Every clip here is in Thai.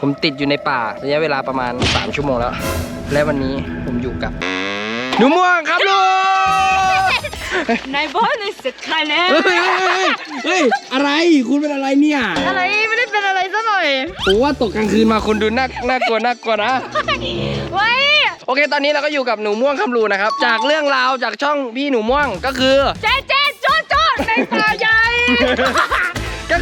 ผมติดอยู่ในป่าระยะเวลาประมาณ 3 ชั่วโมงแล้ว และวันนี้ผมอยู่กับหนูม่วงครับลูกนายบอสในสุดคะแนนเฮ้ยเฮ้ยเฮ้ยอะไรคุณเป็นอะไรเนี่ย อะไรไม่ได้เป็นอะไรซะหน่อยผมว่าตกกลางคืนมาคุณดูน่าน่ากลัวน่ากลัวนะ ไว้โอเค ตอนนี้เราก็อยู่กับหนูม่วงคำรูนะครับ จากเรื่องราวจากช่องพี่หนูม่วงก็คือ เจ๊เจ๊โจโจในป่าใหญ่ก็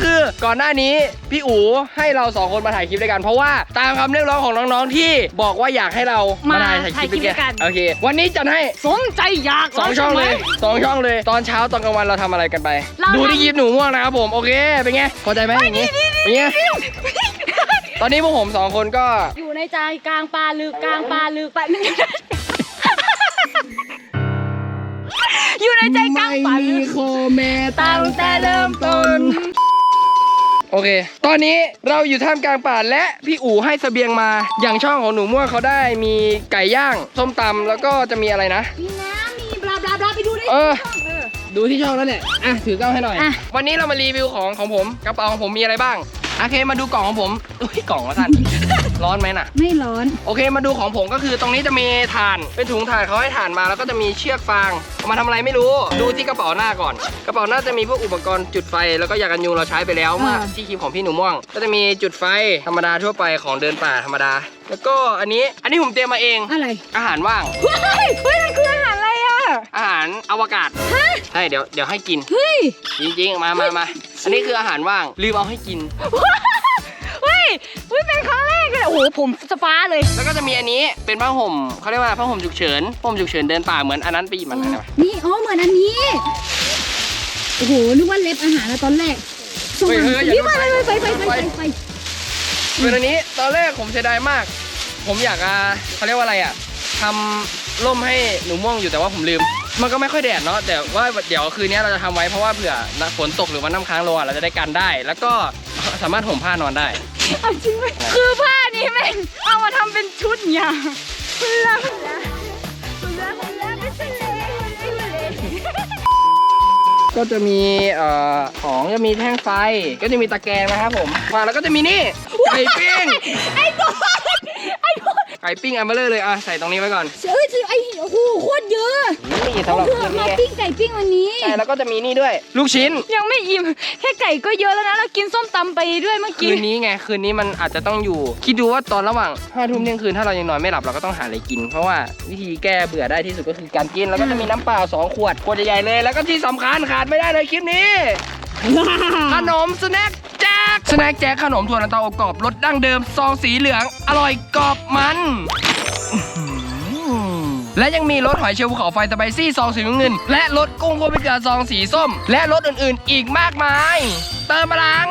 คือก่อนหน้านี้พี่อู๋ให้เราสองคนมาถ่ายคลิปด้วยกัน เพราะว่าตามคำเรียกร้องของน้องๆที่บอกว่าอยากให้เรามาถ่ายถ่ายคลิปด้วยกันโอเค วันนี้จัดให้สมใจอยากสองช่องเลยสองช่องเลย ตอนเช้าตอนกลางวันเราทำอะไรกันไป ดูที่คลิปหนูม่วงนะครับผมโอเคเป็นไงพอใจไหมอย่างงี้เป็นไงตอนนี้พวกผมสองคนก็อยู่ในใจกลางป่าลึกกลางป่าลึกไปลึกอยู่ในใจกลางป่าลึกโคแม่ตั้งแต่เริ่มต้น โอเค ตอนนี้เราอยู่ท่ามกลางป่าและพี่อู๋ให้เสบียงมา อย่างช่องของหนูม่วงเขาได้มีไก่ย่างส้มตำแล้วก็จะมีอะไรนะ มีน้ำมีบลาบลาบลาไปดูดิเออ ช่องเออ ดูที่ช่องแล้วเนี่ยอะถือกล้องให้หน่อย อะ วันนี้เรามารีวิวของของผมกระเป๋าของผมมีอะไรบ้าง โอเคมาดูกล่องของผมอุ้ยกล่องละท่าน ร้อนไหมน่ะ ไม่ร้อน โอเคมาดูของผมก็คือตรงนี้จะมีถ่าน เป็นถุงถ่านเขาให้ถ่านมาแล้วก็จะมีเชือกฟางเอามาทำอะไรไม่รู้ ดูที่กระเป๋าหน้าก่อน กระเป๋าหน้าจะมีพวกอุปกรณ์จุดไฟแล้วก็ยากันยุงเราใช้ไปแล้วเมื่ออ่า ที่คลิปของพี่หนูม่วง ก็จะมีจุดไฟธรรมดาทั่วไปของเดินป่าธรรมดา แล้วก็อันนี้ อันนี้ผมเตรียมมาเอง อะไรอาหารว่าง เฮ้ยเฮ้ยนั่นคืออาหารอะไร อะอาหารอวกาศใช่เดี๋ยวเดี๋ยวให้กิน เฮ้ย จริงๆ มามามาอันนี้คืออาหารว่างลืมเอาให้กิน เฮ้ยเฮ้ยเป็นครั้งแรกเลยโอ้โหผมสฟ้าเลย แล้วก็จะมีอันนี้เป็นผ้าห่มเขาเรียกว่าผ้าห่มฉุกเฉินผ้าห่มฉุกเฉินเดินป่าเหมือนอันนั้นไปหยิบมันนะนี่อ๋อเหมือนอันนี้ โอ้โหนึกว่าเล็บอาหารแล้วตอนแรกส่งเฮ้ยมาเฮ้ยอย่านี่มาโดนไปไฟไปไปไปไปไปเป็นอันนี้ตอนแรกผมเสียดายมาก ผมอยากอะเขาเรียกว่าอะไรอะ ทำร่มให้หนูม่วงอยู่แต่ว่าผมลืม มันก็ไม่ค่อยแดดเนาะแต่ว่าเดี๋ยวคืนนี้เราจะทำไว้เพราะว่าเผื่อฝนตกหรือว่าน้ำค้างลงอะเราจะได้กันได้ แล้วก็สามารถห่มผ้านอนได้ เอาจริงไหมคือผ้านี้แม่งเอามาทำเป็นชุดอย่างคุณละคุณละคุณละคุณละไม่ใช่เลยไม่ใช่เลยก็จะมีเอ่อของจะมีแท่งไฟ ก็จะมีตะแกรงนะครับผมมาแล้วก็จะมีนี่ไก่ปิ้งไอ้บอสไอ้บอส ไก่ปิ้งอันเบลเลอร์เลยอะใส่ตรงนี้ไว้ก่อนเอ้ยไอ้โอ้โหโคตรเยอะนี่สำหรับเพื่คือนนี้มาไงปิ้งไก่ปิ้งวันนี้ ใช่แล้วก็จะมีนี่ด้วยลูกชิ้น ยังไม่อิ่มแค่ไก่ก็เยอะแล้วนะเรากินส้มตำไปด้วยเมื่อคืกี้นนี้ไงคืนนี้มันอาจจะต้องอยู่ คิดดูว่าตอนระหว่างห้าทุ่มเที่ยงคืนถ้าเรายังนอนไม่หลับเราก็ต้องหาอะไรกิน เพราะว่าวิธีแก้เบื่อได้ที่สุดก็คือการกินแล้วก็จะมีน้ำเปล่าสองขวดขวดใหญ่ๆเลย แล้วก็ที่สำคัญขาดไม่ได้เลยคลิปนี้ขนมสแน็คแจ็ คสแน็คแจ็คขนมถั่วลันเตาอบกรอบรสดั้งเดิมซองสีเหลือง อร่อยกรอบมันและยังมีรสหอยเชลล์ภูเขาไฟสไปซี่ซองสีน้ำเงิน และรสกุ้งโคบิกาซองสีส้ม และรสอื่นๆ อีกมากมาย เติมพลัง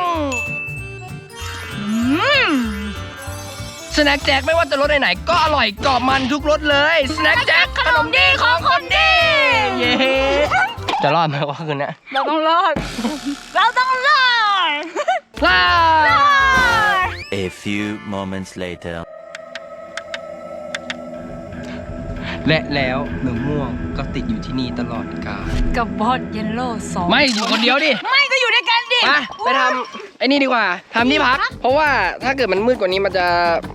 สแน็คแจ็คไม่ว่าจะรสไหนๆก็อร่อยกรอบมันทุกรสเลยสแน็คแจ็คขนมดีของคนดีเย้จะรอดไหมวะคืนนี้เราต้องรอด เราต้องรอด ลา A few moments later. และแล้วหนูม่วงก็ติดอยู่ที่นี่ตลอดกาลกับบอสเยลโล่สองไม่อยู่คนเดียวดิไม่ก็อยู่ด้วยกันดิมาไปทำไอ้นี่ดีกว่าทำที่พัก เพราะว่าถ้าเกิดมันมืดกว่านี้มันจะ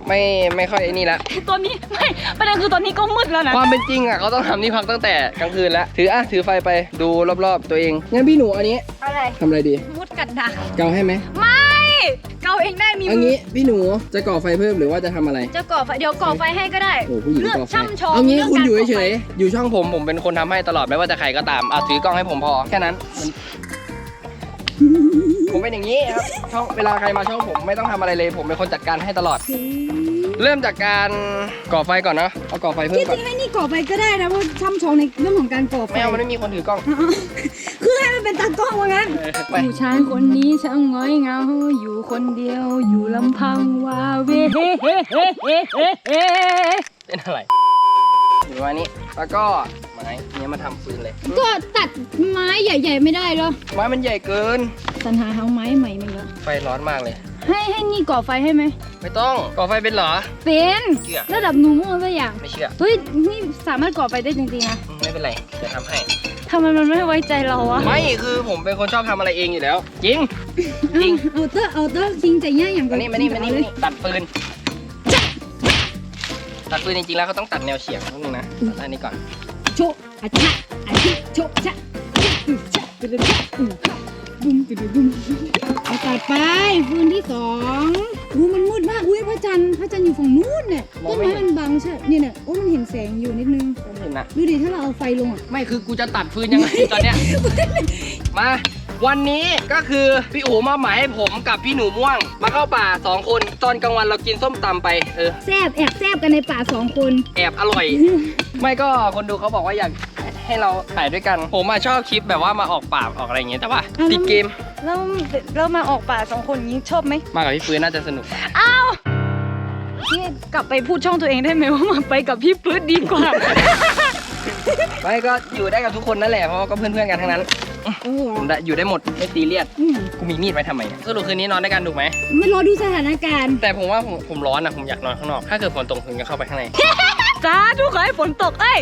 ไม่ไม่ค่อยไอ้นี่ละตอนนี้ไม่ประเด็นคือตอนนี้ก็มืดแล้วนะความเป็นจริงอะเขาต้องทำที่พักตั้งแต่กลางคืนแล้วถืออะถือไฟไปดูรอบๆ ตัวเองงั้นพี่หนูอันนี้อะไรทำอะไรดีมุด กันดักเกาให้ไหมไม่เกาเองได้มีอันนี้พี่หนูจะก่อไฟเพิ่มหรือว่าจะทำอะไร จะก่อไฟเดี๋ยวก่อไฟให้ก็ได้ โอ้ผู้หญิงเลือกก่อไฟช่ำชองเอางี้ลืกคุณอยู่การก่เฉไฟยๆอยู่ช่องผมผมเป็นคนทำให้ตลอดไม่ว่าจะใครก็ตามอะถือกล้องให้ผมพอแค่นั้นมันผมเป็นอย่างนี้ครับช่องเวลาใครมาช่องผมไม่ต้องทำอะไรเลย ผมเป็นคนจัดการให้ตลอด เริ่มจากการก่อไฟก่อนนะเอาก่อไฟเพิ่มที่จก่อนริงให้นี่ก่อไปก็ได้นะเพราะช่ำชองในเรื่องของการก่อไฟไม่เอามันไม่มีคนถือกล้องอ๋อคือให้มัน เป็นตากล้องว่างั้นเออไปผู้ชายคนนี้ช่างง้อยเงา อยู่คนเดียว อยู่ลำพังวาเวเฮ้เฮ้เฮ้เฮ้เฮ้เฮ้เป็นอะไรหรือว่านี้แล้วก็ไม้เนี้ยมาทำฟืนเลย ก็ตัดไม้ใหญ่ ๆ ไม่ได้เหรอ ไม้มันใหญ่เกินสัญหาหาไม้ใหม่ไม่เหรอไฟร้อนมากเลย ให้ให้นี่ก่อไฟให้ไหม ไม่ต้อง ก่อไฟเป็นเหรอ เป็นเชื่อระดับหนูม่วงสักอย่าง ไม่เชื่อ เฮ้ย นี่สามารถก่อไฟได้จริงๆนะอืมไม่เป็นไร จะทำให้ ทำไมมันไม่ไว้ใจเราอะไม่คือผมเป็นคนชอบทำอะไรเองอยู่แล้ว จริง จริง เอาเตอร์เอาเตอร์คิงใจย่าอย่างมานี่มานี่มานี่เลมายนี่ตัดปืน ตัดปืนจริงๆแล้วเขาต้องตัดแนวเฉียงนิดนึงนะตัดอันนี้ก่อน โชะอาชะอาชิโชะชะอึชะตึ๊ดชะอึ บุ้มตึ๊ดบุ้มเอาตัดไปฟืนที่สองอู้มันมืดมากอุ้ยพระจันทร์พระจันทร์อยู่ฝั่งนู้นเนี่ยต้นไม้มันบังใช่เนี่ยเนี่ยโอ้มันเห็นแสงอยู่นิดนึงไม่เห็นนะดูดิถ้าเราเอาไฟลงอะ ไม่คือกูจะตัดฟืนยังไงตอนเนี้ยมา วันนี้ก็คือพี่อู๋มาหมายให้ผมกับพี่หนูม่วง มาเข้าป่าสองคนตอนกลางวันเรากินส้มตำไปเออ แซบแอบแซบกันในป่าสองคน แอบอร่อย ไม่ก็คนดูเขาบอกว่าอยากให้เราถ่ายด้วยกัน ผมมาชอบคลิปแบบว่ามาออกป่าออกอะไรอย่างเงี้ยแต่ว่าติดเกมแล้วแล้วมาออกป่าสองคนยิงชอบไหมมากับพี่ฟืนน่าจะสนุก อ้าวนี่กลับไปพูดช่องตัวเองได้ไหมว่ามาไปกับพี่ปื๊ดดีกว่า ไม่ก็อยู่ได้กับทุกคนนั่นแหละเพราะว่าก็เพื่อนๆกันทั้งนั้น โอ้โหผมได้อยู่ได้หมดไม่ซีเรียสอืมกูมีมีดไว้ทำไมเนี่ยสรุปคืนนี้นอนด้วยกันถูกไหมมารอดูสถานการณ์ แต่ผมว่าผมผมร้อนนะผมอยากนอนข้างนอก ถ้าเกิดฝนตกผมจะเข้าไปข้างใน จ้าทุกขอให้ฝนตก เอ้ย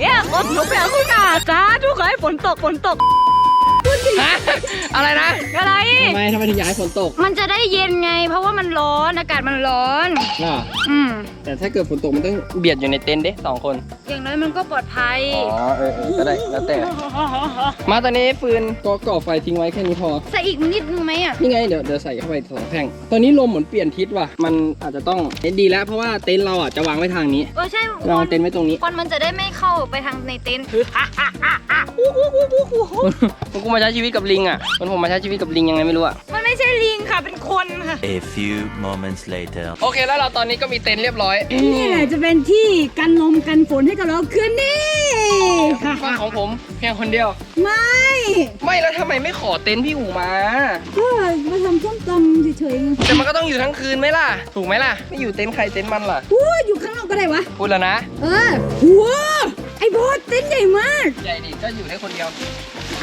เย้อดหนูไปเอาคุณกาจ้าทุกขอให้ฝนตก ฝนตก ฮะอะไรนะอะไร ทำไมทำไมถึงอยากให้ฝนตกมันจะได้เย็นไง เพราะว่ามันร้อนอากาศมันร้อนอ่าอืมแต่ถ้าเกิดฝนตกมันต้องเบียดอยู่ในเต็นท์เด้สองคนอย่างน้อยมันก็ปลอดภัยอ๋อเออเออก็ได้แล้วแต่ มาตอนนี้ฟืนก็ก่อไฟทิ้งไว้แค่นี้พอ ใส่อีกนิดนึงไหมอะ นี่ไงเดี๋ยวเดี๋ยวใส่เข้าไปสองแท่ง ตอนนี้ลมเหมือนเปลี่ยนทิศว่ะ มันอาจจะต้องเอ็นดีแล้วเพราะว่าเต็นท์เราอะจะวางไว้ทางนี้ เออใช่วางเต็นท์ไว้ตรงนี้ ควันมันจะได้ไม่เข้าไปทางในเต็นท์มันกูมาใช้ชีวิตกับลิงอะมันผมมาใช้ชีวิตกับลิงยังไงไม่รู้อะมันไม่ใช่ลิงค่ะเป็นคนค่ะ A few moments later. โอเคแล้วเราตอนนี้ก็มีเต็นท์เรียบร้อยนี่แหละจะเป็นที่กันลมกันฝนให้กับเราคืนนี้ว่าของผมเพียงคนเดียว ไม่ ไม่แล้วทำไมไม่ขอเต็นท์พี่อู๋มาก็มาทำส้มตำเฉยๆไงแต่มันก็ต้องอยู่ทั้งคืนไหมล่ะ ถูกไหมล่ะ ไม่อยู่เต็นท์ใครเต็นท์มันล่ะอู้อยู่ข้างนอกก็ได้วะ พูดแล้วนะ เออหัวไอ้บอสเต้นใหญ่มาก ใหญ่ดิก็อยู่ได้คนเดียว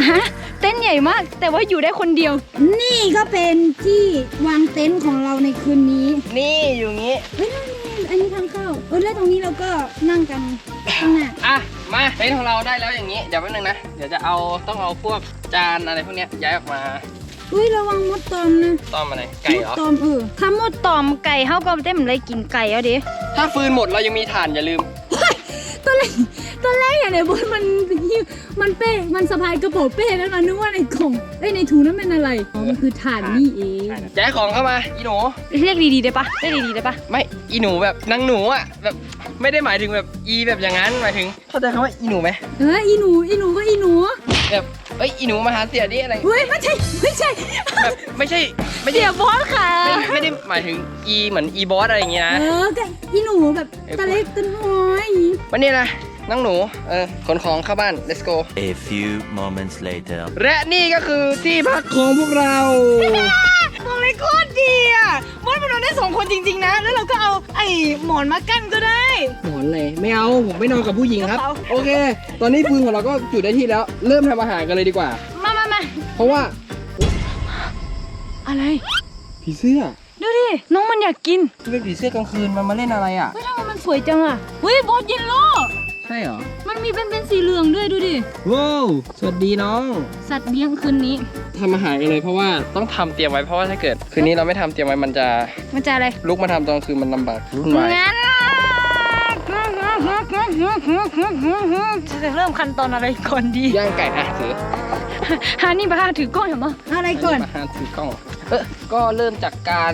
ฮะ เต็นท์ใหญ่มาก แต่ว่าอยู่ได้คนเดียว นี่ก็เป็นที่วางเต็นท์ของเราในคืนนี้นี่อยู่งี้ เฮ้ยนั่นๆอันนี้ทางเข้าเออแล้วตรงนี้เราก็นั่งกันข้างหน้าอะ มาเต็นท์ของเราได้แล้วอย่างนี้ เดี๋ยวแป๊บนึงนะ เดี๋ยวจะเอาต้องเอาพวกจานอะไรพวกเนี้ยย้ายออกมาอุ้ยระวังมดตอมนะต้อมอะไรไก่เหรอมดตอมเออคำว่าตอมไก่เฮาก็เต็มเลยกินไก่เอาดิถ้าฟืนหมดเรายังมีถ่านอย่าลืม ตอนแรกตอนแรกอย่างในบอสมันมันเป้ มันสะพายกระเป๋าเป้แล้วมันนึกว่าในกล่องเอ้ยในถุงนั้นเป็นอะไร อ๋อ มันคือถ่านนี่เองย้ายของเข้ามา อีหนู เรียกดีๆได้ปะเรียกดีๆได้ปะไม่ อีหนูแบบนางหนูอะ แบบไม่ได้หมายถึงแบบอีแบบอย่างนั้น หมายถึง เข้าใจคำว่าอีหนูไหมเอออีหนู อีหนูก็อีหนู แบบ เอ้ยอีหนูมาหาเสียดิอะไร เฮ้ยไม่ใช่ไม่ใช่แบบไม่ใช่ไม่ใช่เดี๋ยวบอสค่ะไม่ไม่ได้หมายถึงอีเหมือนอีบอสอะไรอย่างเงี้ยนะ เออก็อีหนูแบบตะเล็กตะน้อย วันนี้นะ น้องหนู เออ ขนของเข้าบ้าน let's go A few moments later. และนี่ก็คือที่พักของพวกเรา บอกเลยโคตรดีอะบอสมันนอนได้สองคนจริง ๆ นะ แล้วเราก็เอาไอ้หมอนมากั้นก็ได้ หมอนเลย ไม่เอา ผมไม่นอนกับผู้หญิงครับ กระเป๋า โอเค ตอนนี้ฟืนของเราก็จุดได้ที่แล้ว เริ่มทำอาหารกันเลยดีกว่า มามามาเพราะว่าอะไร ผีเสื้อดูดิ น้องมันอยากกินมันเป็นผีเสื้อกลางคืนมันมาเล่นอะไรอะ เฮ้ยทำไมมันสวยจังอะเฮ้ยบอสเยลโล่ ใช่เหรอมันมีเป็นเป็นสีเหลืองด้วยดูดิ ว้าวสวัสดีน้องสัตว์เลี้ยงคืนนี้ ทำอาหารกันเลยเพราะว่าต้องทำเตรียมไว้เพราะว่าถ้าเกิด คืนนี้เราไม่ทำเตรียมไว้มันจะมันจะอะไร ลุกมาทำตอนกลางคืนมันลำบากรุ่นวายงั้นจะเริ่มขั้นตอนอะไรก่อนดี ย่างไก่อะถือฮานี่บ้าถือกล้องเห็นปะอะไรก่อนมาหาถือกล้องเออก็เริ่มจากการ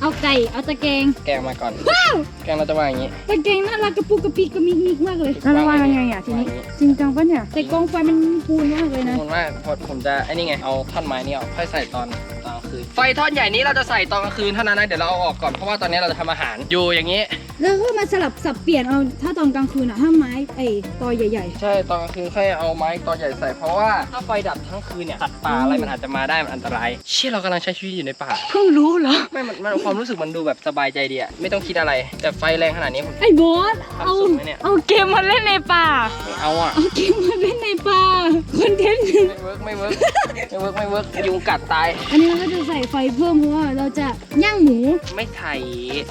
เอาไก่เอาตะแกรงแกงมาก่อนแกงเราจะวางอย่างนี้ตะแกรงน่ารักกระปุกกระปิกกระมิกมิกมากเลยแล้วระวังยังไงอะทีนี้ จริงจังปะเนี่ยแต่กองไฟมันปูนมากเลยนะผมว่าพอผมจะไอ้นี่ไงเอาท่อนไม้นี่ออกค่อยใส่ตอนตอนกลางคืนไฟท่อนใหญ่นี้เราจะใส่ตอนกลางคืนเท่านั้นนะเดี๋ยวเราเอาออกก่อนเพราะว่าตอนนี้เราจะทำอาหารอยู่อย่างนี้ แล้วก็มาสลับสับเปลี่ยนเอาถ้าตอนกลางคืนอะถ้าไม้ไอ้ตอใหญ่ ใช่ตอนกลางคืนค่อยเอาไม้ตอนใหญ่ใส่เพราะว่าถ้าไฟดับทั้งคืนเนี่ยสัตว์ป่าอะไรมันอาจจะมาได้มันอันตราย เชี่ยเรากำลังใช้ชีวิตอยู่ในป่าเพิ่งรู้เหรอ ไม่มันมันความรู้สึกมันดูแบบสบายใจดีอะไม่ต้องคิดอะไร แต่ไฟแรงขนาดนี้ผมๆไอ้บอสเอาทำสุดไหมเนี่ยเอาเกมมาเล่นในป่า ไม่เอาอะเอาเกมมาเล่นในป่าคอนเทนต์ไม่เวิร์กไม่เวิร์กไม่เวิร์กไม่เวิร์กยุงกัดตาย อันนี้เราก็จะใส่ไฟเพิ่มเพราะว่าเราจะย่างหมูไม่ไถ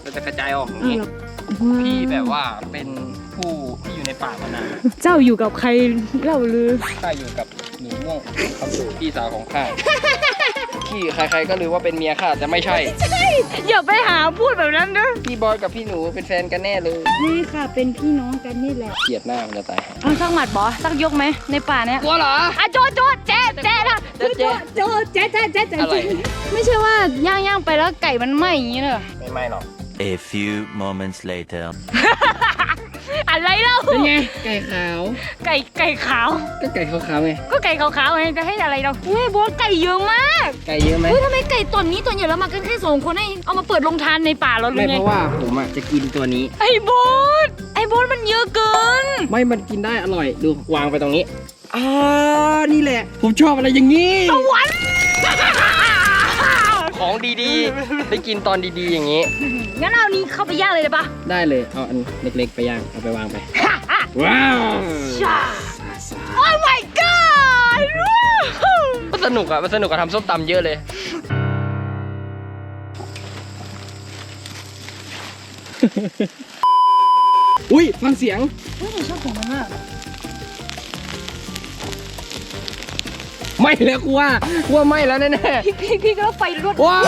เราจะกระจายออกอย่างอ้าวนี้ เหรอว้าว พี่แบบว่าเป็นผู้ที่อยู่ในป่ามานานเจ้าอยู่กับใครเล่าลือข้าอยู่กับหมูม่วงเข้าสู่พี่สาวของข้าที่ใครๆก็รู้ว่าเป็นเมียข้าแต่ไม่ใช่อย่าไปหาพูดแบบนั้นเด้อพี่บอยกับพี่หนูเป็นแฟนกันแน่เลยนี่ค่ะ เป็นพี่น้องกันนี่แหละเกลียดหน้ามันจะตายเอาสักหมัดบอสักยกไหมในป่าเนี้ยกลัวเหรออะโจโจแจ๊ะแจ๊ะนะเจ๊เจ๊โจแจ๊ะแจ๊ะแจ๊ะแจ๊ะอะไรไม่ใช่ว่าย่างย่างๆไปแล้วไก่มันไหม้อย่างนี้เนอะไม่ไม่หรอก A few moments later. อะไรเล่าเป็นไง ไก่ขาว ไก่ไก่ขาว ก็ไก่ขาวๆไง ก็ไก่ขาวๆไงจะให้อะไรเราเฮ้ยบอสไก่เยอะมากไก่เยอะไหม เฮ้ยทำไมไก่ตัวนี้ตัวใหญ่แล้วมากันแค่สองคนให้เอามาเปิดโรงทานในป่าเราหรืไม่อไงเพราะว่าผมอะจะกินตัวนี้ ไอ้บอสไอ้บอสมันเยอะเกิน ไม่มันกินได้อร่อย ดูวางไปตรงนี้ อ่า นี่แหละ ผมชอบอะไรอย่างนี้วันของดีๆ ได้กินตอนดีๆอย่างนี้ งั้นเอานี้เข้าไปย่างเลยได้ปะได้เลย เอาอันเล็กๆไปย่าง เอาไปวางไป ว้าวจ้าโอ้ my god มันสนุกอะมันสนุกกับทำส้มตำเยอะเลย อุ้ยฟังเสียง เฮ้ยชอบของมันมาก ไม่แล้วกูว่ากูว่าไม่แล้วแน่พี่พี่พี่ก็ไฟรวดๆว้าว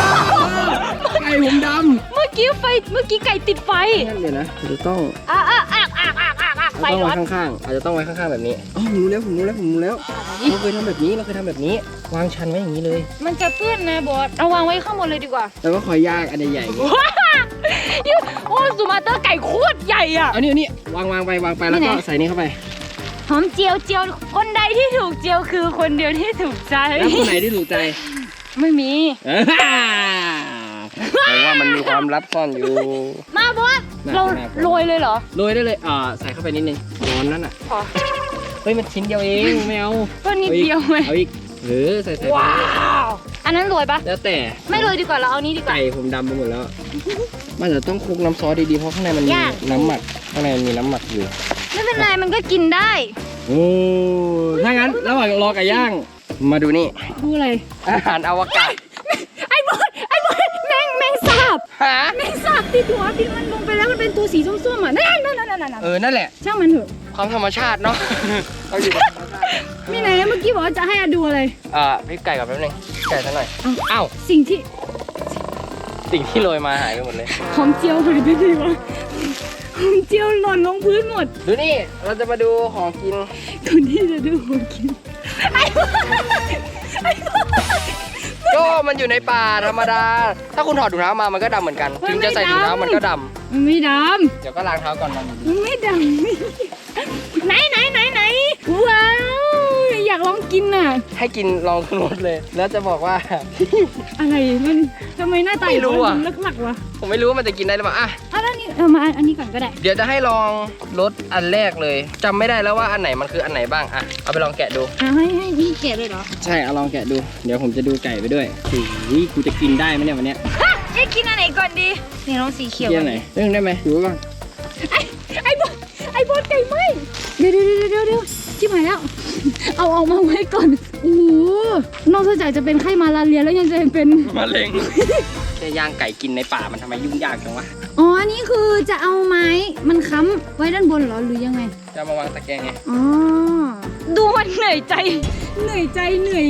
ไก่ผมดเมื่อกี้ไฟเมื่อกี้ไก่ติดไฟำนั่นเลยนะจะต้องอะอะอะอะอะอะอะไฟต้องร้อไว้นข้างๆอาจจะต้องไว้ข้างๆแบบนี้อ๋อผมรู้แล้วผมรู้แล้วผมรู้แล้วเราเคยทำแบบนี้เราเคยทำแบบนี้ วางชันไว้อย่างนี้เลย มันจะเปื้อนนะบอสเอาวางไว้ข้างบนเลยดีกว่าแล้วก็คอยย่างอันใหญ่ๆอย่างนี้ว้าโอ้สุมาเตอร์ไก่โคตรใหญ่อะ เอานี่เอานี่วางวางไปวางไปแล้วนี่ก็ไหนใส่นี่เข้าไป หอมเจียวเจียวคนใดที่ถูกเจียวคือคนเดียวที่ถูกใจ แล้วคนไหนที่ถูกใจไม่มีเพราะว่ามันมีความลับซ่อนอยู่ มาบอสน่าเราน่าโรยเลยเหรอโรยได้เลยอ่าใส่เข้าไปนิดนึงร้อนนั่นอะพอเฮ้ยมันชิ้นเดียวเองไม่เอาก็นิดเดียวไหมเอาอีกเออใส่ใส่ว้าวอันนั้นโรยปะแล้วแต่ไม่โรยดีกว่าเราเอานี้ดีกว่าไก่ผมดำไปหมดแล้วมันจะต้องคลุกน้ำซอสดีๆเพราะข้างในมันมียากน้ำหมักข้างในมันมีน้ำหมักอยู่ ไม่เป็นไรมันก็กินได้ โอ้ถ้างั้นระหว่างรอไก่ย่าง มาดูนี่ ดูอะไร อาหารอวกาศไอ้บอสไอ้บอสแมงแมงสาบฮะแมงสาบติดหัวที่มันลงไปแล้วมันเป็นตัวสีส้มๆอะนั่นนั่นนั่นนั่นนั่นเออนั่นแหละ ช่างมันเถอะความธรรมชาติเนาะเราอยู่กับธรรมชาติมีไหนเมื่อกี้บอกว่าจะให้อาดูอะไรอ่าพริกไก่กับแป๊บนึงไก่ซะหน่อยเอ้าอ้าวสิ่งที่สิ่งที่โรยมาหายไปหมดเลยหอมเจียวหายไปไหนวะหอม เจียวหล่นลงพื้นหมดดูนี่ เราจะมาดูของกิน คนที่จะดูหัวกินก็มันอยู่ในป่าธรรมดา ถ้าคุณถอดถุงเท้ามา มันก็ดำเหมือนกัน ถึงจะใส่ถุงเท้ามันก็ดมันไม่ดำเดี๋ยวก็ล้างเท้าก่อนมันำมันไม่ดำไหนไหนไหนไหนว้าว อยากลองกินน่ะ ให้กินลองทุกรสเลย แล้วจะบอกว่า อะไรมันทำไมหน้าตาไม่รู้อะลึกหลักๆวะผมไม่รู้ว่ามันจะกินได้หรือเปล่าอะอะแล้วนี่เอามาอันอันนี้ก่อนก็ได้ เดี๋ยวจะให้ลองรสอันแรกเลยจำไม่ได้แล้วว่าอันไหนมันคืออันไหนบ้างอะเอาไปลองแกะดู อะให้ให้นี่เกะเลยเหรอใช่เอาลองแกะดู เดี๋ยวผมจะดูไก่ไปด้วยโอ้ยกูจะกินได้ไหมเนี่ยวันเนี้ยฮะจะกินอันไหนก่อนดีนี่น้องสีเขียวกินอันไหนเรื่องได้ไหมดูไว้ก่อนไอ้บอสไอ้บอสไก่ไหมเดี๋ยวเดี๋ยวเดี๋ยวเดี๋ยวชิบหายแล้ว เอาออกมาไว้ก่อนโอ้โหนอกจากจะเป็นไข้มาลาเรียแล้วยังจะเป็นมะเร็งแค่ย่างไก่กินในป่ามันทำไมยุ่งยากจังวะอ๋ออันนี้คือจะเอาไม้มันค้ำไว้ด้านบนเหรอหรือยังไง จะเอามาวางตะแกรงไงอ๋อดูมันเหนื่อยใจ เหนื่อยใจเหนื่อย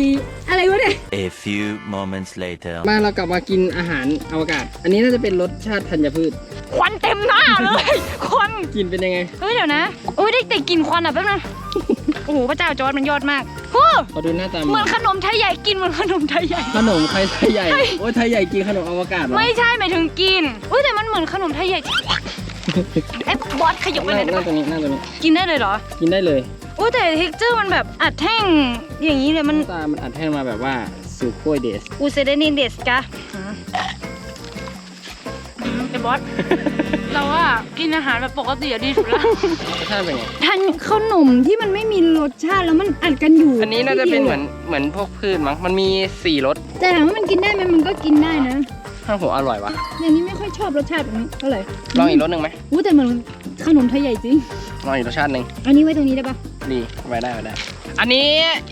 อะไรวะเนี่ย A few moments later. มาเรากลับมากินอาหารอวกาศ อันนี้น่าจะเป็นรสชาติธัญพืช ควันเต็มหน้าเลย ควัน กินเป็นยังไง เฮ้ยเดี๋ยวนะโอ้ยได้แต่กลินควันอะแป๊บนึงโอ้โหพระเจ้าจอร์ดมันยอดมากโอ้ขอดูหน้าตาเหมือนขนมไทยใหญ่กินเหมือนขนมไทยใหญ่ ขนมใครไทยใหญ่ โอ้ยไทยใหญ่กินขนมอวกาศเหรอไม่ใช่หมายถึงกินอุ้ยแต่มันเหมือนขนมไทยใหญ่ไอ้บอสขยับไปเลยได้นั่ปะงตรงนี้นั่งตรงนี้ กินได้เลยเหรอกินได้เลยอุ้ยแต่เท็กเจอร์มันแบบอัดแท่งอย่างนี้เลยมันตามันอัดแท่งมาแบบว่าสูโคยเดส อูเซเดนินเดสกะ ไอ้บอส เราว่ากินอาหารแบบปกติอะดีสุดละรสชาติเป็นไง ทานขนมที่มันไม่มีรสชาติแล้วมันอัดกันอยู่อันนี้น่าจะเป็นเหมือนเหมือนพวกพืชมั้ง มันมีสี่รสแต่ถามว่ามันกินได้ไหมมันก็กินได้นะข้าวหัวอร่อยวะอย่างนี้ไม่ค่อยชอบรสชาติแบบนี้เท่าไหร่ลองอีกรสหนึ่งไหมอู้แต่เหมือนขนมไทยใหญ่จริง ลองอีกรสชาติหนึ่งอันนี้ไว้ตรงนี้ได้ปะดีไว้ได้ไว้ได้ อันนี้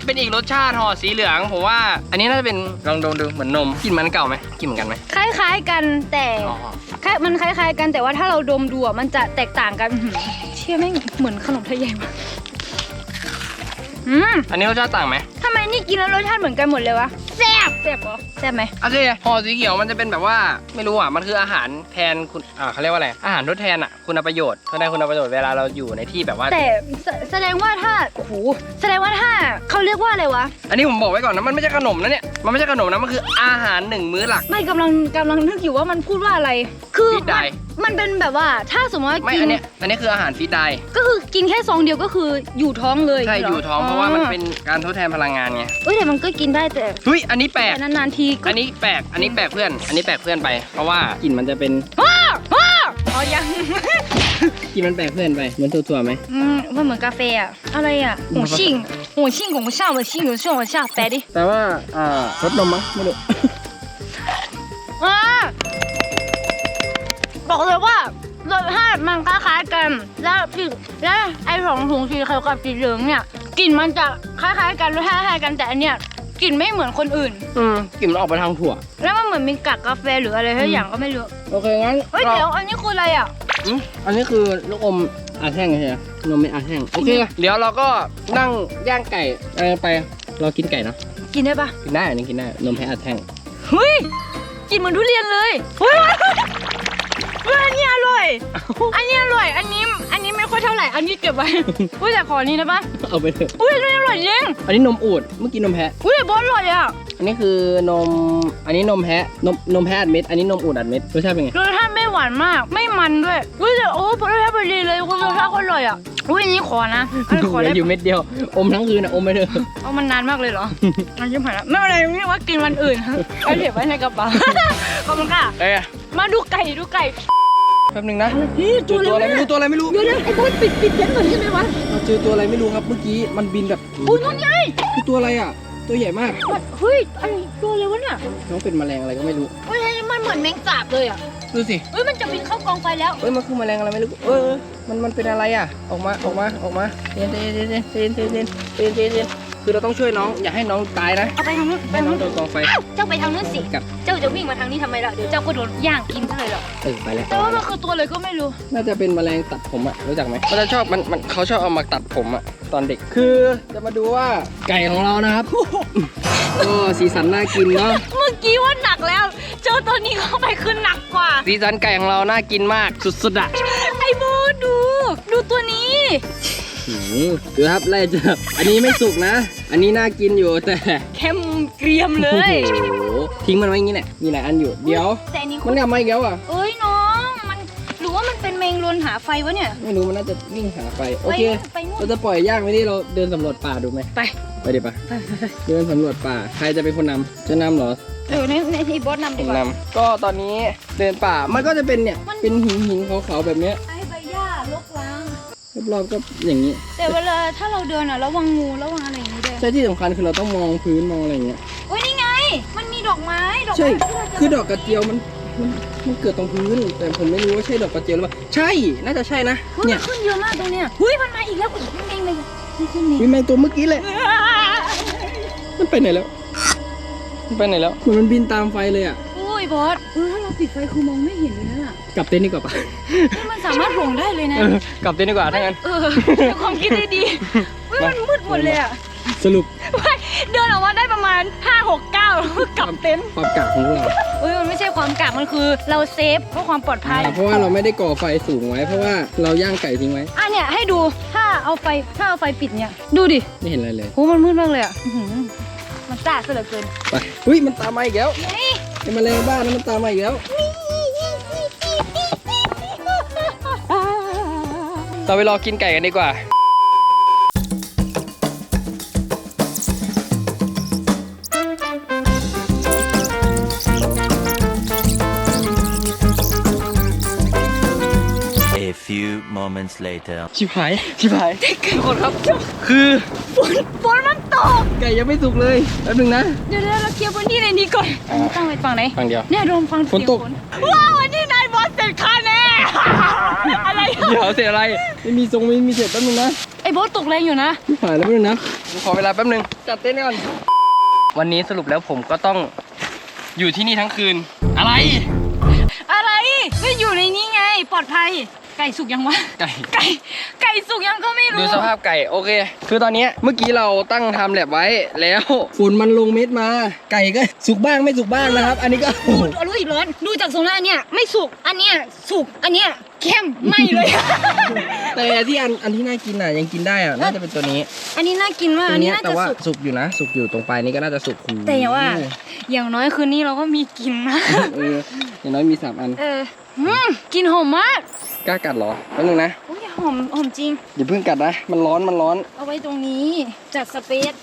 เป็นอีกรสชาติห่อสีเหลืองผมว่า อันนี้น่าจะเป็นลองดมดูเหมือนนมกลินมันเก่าไหมกลินเหมือนกันไหมคล้าย ๆ กันแต่อ๋อคล้ายมันคล้ายๆ กันแต่ว่าถ้าเราดมดูอะมันจะแตกต่างกันอื้อหือเชื่อแม่งเหมือนขนมไทยใหญ่มากอืมอันนี้รสชาติต่างไหมทำไมนี่กินแล้วรสชาติเหมือนกันหมดเลยวะแซ่บแซ่บเหรอแซ่บไหมโอเคห่อสีเขียวมันจะเป็นแบบว่าไม่รู้อะมันคืออาหารแทนคุณอ่าเขาเรียกว่าอะไรอาหารทดแทนอะคุณประโยชน์ทดแทนคุณประโยชน์เวลาเราอยู่ในที่แบบว่า แต่แสแสดงว่าถ้าโอ้โหแสดงว่าถ้าเขาเรียกว่าอะไรวะ อันนี้ผมบอกไว้ก่อนนะมันไม่ใช่ขนมนะเนี่ยมันไม่ใช่ขนมนะมันคืออาหารหนึ่งมื้อหลัก ไม่กำลังกำลังนึกอยู่ว่ามันพูดว่าอะไร คือฟีดได มันมันเป็นแบบว่าถ้าสมมติว่าไม่กิอันเนี้ยอันนี้คืออาหารฟีดไดก็คือกินแค่ซองเดียวก็คืออยู่ท้องเลยใช่เหรอยู่ท้องเพราะว่ามันเป็นการทดแทนพลังลังงานไงอุ้ยแต่มันก็กินได้แต่เฮ้ยอันนี้แปลกนานๆทีอันนี้แปลกอันนี้แปลกเพื่อน อันนี้แปลกเพื่อนไป เพราะว่ากลิ่นมันจะเป็นเอายังกินมันแปลกเพื่อนไปเหมือนตัวตัวไหมอืมมันเหมือนกาแฟอะอะไรอะหัวชิ่งหัวชิ่งของชาวหูชิ่งของชาวหูชาแปลดิแต่ว่าอ่ารสนมมั้งไม่รู้บอกเลยว่ารสชาติมันคล้ายๆกัน แล้วสีแล้วไอ้สองถุงสีเขียกับสีเหลืองเนี่ย กลิ่นมันจะคล้ายๆกันรสชาติคล้ายๆกันแต่อันเนี้ยกลิ่นไม่เหมือนคนอื่น อืมกลิ่นมันออกไปทางถั่ว แล้วมันเหมือนมีกากกาแฟหรืออะไรสักอย่างก็ไม่รู้โอเคงั้นเฮ้ยราเดี๋ยวอันนี้คืออะไรอะอืมอันนี้คือลูกอมอาแท่งใช่ไหมนมไม่อาแท่งโอเคเดี๋ยวเราก็นั่งย่างไก่อะไรไป เรากินไก่เนาะกินได้ปะกินได้อันนี้กินได้นมแพะอาแท่งเฮ้ยกลินเหมือนทุเรียนเลยเฮ้ยเฮ้ยอันนี้อร่อย อันนี้อร่อย อันนี้ อันนี้ ไม่ค่อยเท่าไหร่ อันนี้เก็บไว้ อุ้ยแต่ขอนี้ได้ปะเอาไปเถอะอุ้ยอันนี้อร่อยจริง อันนี้นมอูดเมื่อกี้นมแพะ อุ้ยบอสอร่อยอะอันนี้คือนม อันนี้นมแพะ นมนมแพะอัดเม็ด อันนี้นมอูดอัดเม็ด รสชาติเป็นไง รสชาติไม่หวานมาก ไม่มันด้วย อุ้ยแต่โอ้รสชาติพอดีเลยรสชาติก็อร่อยอะ อุ้ยอันนี้ขอนะอันนี้ขอเหลืได้ออยู่เม็ดเดียว อมทั้งคืนอะอมไปเถอะเอามันนานมากเลยเหรออันนี้ผ่านแล้วไม่เป็นไรไม่ว่ากินวันอื่นเอาเก็บไว้ในกระเป๋าขอบคุณค่ะ เอ้ยมาดูไก่ดูไก่ แป๊บนึงนะเจอตัวอะไรไม่รู้ตัวอะไรไม่รู้เดี๋ยวเดี๋ยวไอ้บอสปิดปิดเต็นท์ก่อนใช่ไหมวะเราเจอตัวอะไรไม่รู้ครับเมื่อกี้มันบินแบบอุ้ยนู่นไงคือตัวอะไรอะ ตัวใหญ่มากมันเฮ้ยอันนี้ตัวอะไรวะเนี่ยน้องเป็นแมลงอะไรก็ไม่รู้เฮ้ยมันเหมือนแมงสาบเลยอะดูสิเฮ้ยมันจะบินเข้ากองไฟแล้วเอ้ยมันคือแมลงอะไรไม่รู้เออเออมันมันเป็นอะไรอะ ออกมาออกมาออกมาเย็นเย็นเย็นเย็นเย็นเย็นเย็นเย็นเย็นเย็น คือเราต้องช่วยน้อง อย่าให้น้องตายนะเอาไปทางนู้นไปให้ทางน้องนู้นโดนกองไฟเจ้าไปทางนู้นสิกัดเจ้าจะวิ่งมาทางนี้ทำไมล่ะ เดี๋ยวเจ้าก็โดนย่างกินซะเลยหรอกเออไปแล้ว แต่ว่ามันคือตัวอะไรก็ไม่รู้ น่าจะเป็นแมลงตัดผมอะรู้จักไหมเขาจะชอบมันมันเขาชอบเอามาตัดผมอะตอนเด็กคือจะมาดูว่าไก่ของเรานะครับ ก็สีสันน่ากินเนาะเมื่อกี้ว่าหนักแล้ว เจอตัวนี้เข้าไปคือหนักกว่า สีสันไก่ของเราน่ากินมากสุดๆอะไอ้โบทดู ดูตัวนี้หืม ดูครับไล่จะอันนี้ไม่สุกนะ อันนี้น่ากินอยู่แต่แค่มเกรียมเลโอ้ย โหทิ้งมันไว้อย่างนี้แหละมีหลายอันอยู่เดี๋ยว แต่อันนี้มันกลับมาอีกแล้วอะเอ้ยน้อง มันหรือว่ามันเป็นแมงลนหาไฟวะเนี่ย ไม่รู้มันน่าจะวิ่งหาไปโอเคไปนู่น เราจะปล่อยย่างไว้ที่เราเดินสำรวจป่าดูไหมไป ไปดิปะเดินสำรวจป่าใครจะเป็นคนนำจะนำเหรอเออในในที่บอสนำผดีมกว่านำก็ตอนนี้เดินป่ามันก็จะเป็นเนี่ยมันเป็นหินหินๆขาวๆแบบเนี้ยไอ้ใบหญ้าลกล้าง รอบๆก็อย่างนี้ แต่เวลาถ้าเราเดินอะระวังงูระวังอะไรอย่างนี้ด้วยใช่ที่สำคัญคือเราต้องมองพื้นมองอะไรอย่างเงี้ยโอ้ยนี่ไง มันมีดอกไม้ดอกใช่ไม้ที่เราจะคือดอกกระเจียวมันมันมันเกิดตรงพื้น แต่ผมไม่รู้ว่าใช่ดอกกระเจียวหรือเปล่าใช่ น่าจะใช่นะเฮ้ยเนี่มัยนขึ้นเยอะมากตรงเนี้ยเฮ้ยมันมาอีกแล้วอีกนิดนึงเลยนี่ขึ้นนี่มีแมงตัวเมื่อกี้เลยมันไปไหนแล้วมันไปไหนแล้วเหมือนมันบินตามไฟเลยอะอุ้ยบอสเออถ้า เราปิดไฟคือมองไม่เห็นเลยนะน่ะกลับเต็นท์ดีกว่าปะเฮ้ยมันสามารถหลงได้เลยนะ เออกลับเต็นท์ดีกว่าถ้างั้น เออเป็นความคิดที่ดีเฮ้ยมันมืดหมดเลยอะสรุปไม่เดินออกมาได้ประมาณ 5 6 9แล้วก็กลับเต็นท์ความกะของพวกเราเฮ้ยมันไม่ใช่ความกากมันคือเราเซฟเพื่อความปลอดภัย เพราะว่าเราไม่ได้ก่อไฟสูงไว้ เพราะว่าเราย่างไก่ทิ้งไว้ อะเนี่ยให้ดูถ้าเอาไฟถ้าเอาไฟปิดเนี่ยดูดิไม่เห็นอะไรเลยโหมันมืดมากเลยอะอื้อหือมันจ้าซะเหลือเกินไปอุ้ยมันตามมาอีกแล้ว นี่ ไอ้แมลงบ้านนั้นมันตามมาอีกแล้วเราไปรอกินไก่กันดีกว่า A few moments later. ชิบหาย ชิบหายทุกคนครับ คือ ฝนฝนมั นตกไก่ยังไม่สุกเลยแป๊บนึงนะ เดี๋ยวเดี๋ยวเราเคลียร์พื้นที่ในนี้ก่อนอันนี้ตั้งไว้ฝั่งไหนฝั่งเดียวเนี่ยโดนฟังเสียงฝนตก ว้าววันนี้นายบอสเสร็จค่าแน่ อะไรอะเดี๋ยวเสร็จอะไรไม่มีทรงไม่มีเสร็จแป๊บนึงนะไอ้บอสตกแรงอยู่นะชิบหายแล้วแป๊บนึงนะผมขอเวลาแป๊บนึงจัดเต้นท์ก่อนวันนี้สรุปแล้วผมก็ต้องอยู่ที่นี่ทั้งคืน อะไร อะไรก็อยู่ในนี้ไง ปลอดภัย ไก่สุกยังวะ ไก่ ไก่ ไก่สุกยังก็ไม่ดูรู้สภาพไก่โอเค คือตอนเนี้ยเมื่อกี้เราตั้งทำแลบไว้แล้วฝุ่นมันลงเม็ดมา ไก่ก็สุกบ้างไม่สุกบ้างนะครับ อันนี้ก็ดูรู้อีกร้อน ดูจากทรงแล้วอันเนี้ยไม่สุก อันเนี้ยสุก อันเนี้ยเข้มไม่เลย แต่ที่อันอันที่น่ากินอะยังกินได้อะน่าจะเป็นตัวนี้ อันนี้น่ากินมากตัอัวนนี้เนี้ยน่าแต่จะว่าสุกสุกอยู่นะ สุกอยู่ตรงปลายนี้ก็น่าจะสุกหูแต่อย่าว่า อย่างน้อยคืนนี้เราก็มีกินนะเอออย่างน้อยมีสามอันเอออืมกลินหอมมากกล้ากัดเหรอแป๊บนึงนะอุ้ยหอมหอมจริง อย่าเพิ่งกัดนะมันร้อนมันร้อน เอาไว้ตรงนี้จัดสเปซ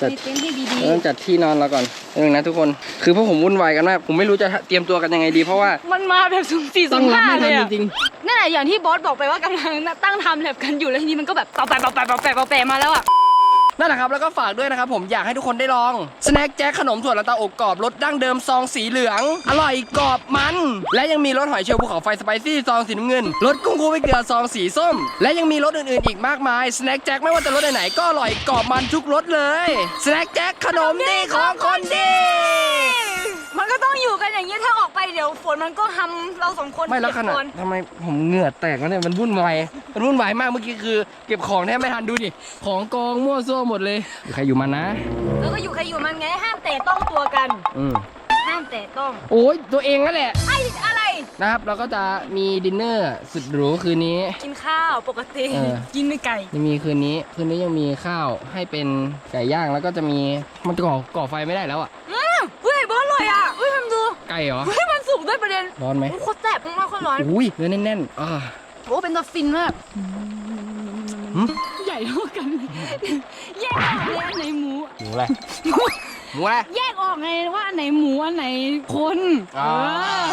จัด มีเต็นท์ให้ดีเริ่มจัดที่นอนเราก่อนแป๊บนึงนะทุกคนคือพวกผมวุ่นวายกันมากผมไม่รู้จะเตรียมตัวกันยังไงดี เพราะว่าๆ มันมาแบบสุ่มสี่ต้อสุ่งมรับห้าไม่เลทันยจอะริงนั่นแหละอย่างที่บอสบอกไปว่ากำลังตั้งทำแลบกันอยู่แล้วทีนี้มันก็แบบเปาแปะเปาแปะเปาแปะเปาแปะมาแล้วอะ นั่นแหละครับแล้วก็ฝากด้วยนะครับผมอยากให้ทุกคนได้ลองสแน็คแจ็คขนมถั่วลันเตาอบกรอบรสดั้งเดิมซองสีเหลือง อร่อยกรอบมัน และยังมีรสหอยเชลล์ภูเขาไฟสไปซี่ซองสีน้ำเงินรสกุ้งคูไปเกลือซองสีส้ม และยังมีรสอื่นๆอีกมากมายสแน็คแจ็คไม่ว่าจะรสไหนๆก็อร่อยกรอบมันทุกรสเลยสแน็คแจ็คขนมดีของคนดี มันก็ต้องอยู่กันอย่างเงี้ยถ้าออกไปเดี๋ยวฝนมันก็ทำเราสองคนไม่แล้วขนาดเปียกปทำไมผมเหงื่อแตกแล้วเนี่ยมันวุ่นวายมันวุ่นวายมากเมื่อกี้คือ เก็บของแทบไม่ทันดูดิของกองมั่วซั่วหมดเลยใครอยู่มันนะ แล้วก็อยู่ใครอยู่มันไงห้ามแตะต้องตัวกัน อืมห้ามแตะต้องโอ้ยตัวเองนั่นแหละไอ้อะไร นะครับเราก็จะมีดินเนอร์สุดหรูคืนนี้ กินข้าวปกติเออ กินไม่ไก่ ยังมีคืนนี้คืนนี้ยังมีข้าวให้เป็นไก่ย่างแล้วก็จะมีมันก่อก่อไฟไม่ได้แล้วอะอืมเฮ้ยบ อสอร่อยอะเฮ้ยทำดูไก่เหรอเฮ้ยมันสุกด้วยประเด็นร้อนไหมโอ้โคตรแซ่บมากโคตรร้อนอุ้ยเนื้อแน่นๆอ่าโอ้เป็นตัวฟินมากหืมใหญ่เท่ากันเลยแยกออกเลยอันไหนหมูหมูอะไรหมูอะไร แยกออกไงว่าอันไหนหมูอันไหนคนอ๋อเออ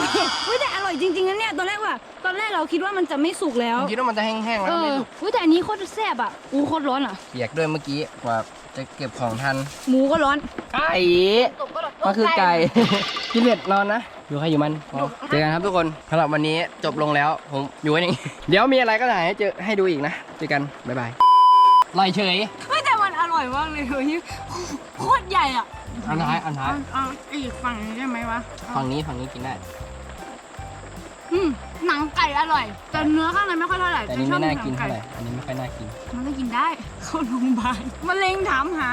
เฮ้ยแต่อร่อยจริงๆนะเนี่ยตอนแรกว่า ตอนแรกเราคิดว่ามันจะไม่สุกแล้ว ผมคิดว่ามันจะแห้งๆแล้วเอไม่อสุกเฮ้ยแต่อันนี้โคตรแซ่บอะอู้โคตรร้อนอะเปียกด้วยเมื่อกี้กว่า จะเก็บของทัน หมูก็ร้อนไก่ตกก็ร้อนมันคือไก่ พี่เล็ดนอนนะ อยู่ใครอยู่มันพอเจอกันครับทุกคนสำหรับวันนี้จบลงแล้ว ผมอยู่กันอย่างนี้ เดี๋ยวมีอะไรก็ถ่ายให้เจอให้ดูอีกนะ เจอกัน บ๊ายบายลอยเฉยเฮ้ยแต่มันอร่อยมากเลยเฮ้ยโคตรใหญ่อะ อันท้ายอันท้ายเอาอีกฝั่งนี้ได้ไหมวะ ฝั่งนี้ฝั่งนี้กินได้ อืมหนังไก่อร่อย แต่เนื้อข้างในไม่ค่อยเท่าไหร่แต่อันนี้ชอไม่บน่าหงกินไก่เท่าไหร่อันนี้ไม่ค่อยน่ากินมันก็กินได้ เข้าโรงพยาบาลมะเร็งถามหา